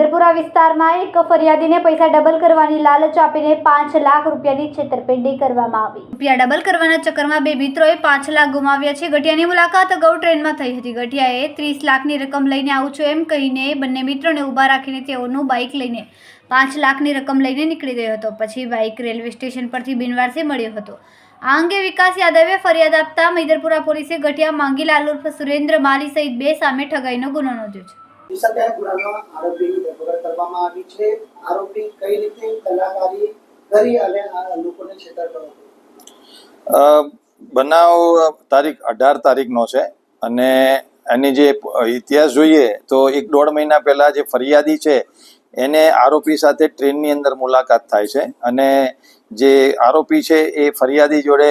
વિધાનસભા વિસ્તારમાં એક ફરિયાદીને પૈસા ડબલ કરવાની લાલચ આપીને પાંચ લાખ રૂપિયાની છેતરપિંડી કરવામાં આવી. રૂપિયા ડબલ કરવાના ચક્કરમાં બે મિત્રોએ પાંચ લાખ ગુમાવ્યા છે. ગઠિયાની મુલાકાત અગાઉ ટ્રેનમાં થઈ હતી. ગઠિયાએ ત્રીસ લાખની રકમ લઈને આવું છું એમ કહીને બંને મિત્રોને ઊભા રાખીને તેઓનું બાઇક લઈને પાંચ લાખની રકમ લઈને નીકળી ગયો હતો. પછી બાઇક રેલવે સ્ટેશન પરથી બિનવારસે મળ્યો હતો. આ અંગે વિકાસ યાદવે ફરિયાદ આપતા મૈદરપુરા પોલીસે ગઠિયા માંગીલાલ ઉર્ફ સુરેન્દ્ર માલી સહિત બે સામે ઠગાઈનો ગુનો નોંધ્યો છે. અ, બનાવ તારીખ અઢાર તારીખનો છે અને એની જે ઇતિહાસ જોઈએ તો એક દોઢ મહિના પહેલા જે ફરિયાદી છે એને આરોપી સાથે ટ્રેનની અંદર મુલાકાત થાય છે અને જે આરોપી છે એ ફરિયાદી જોડે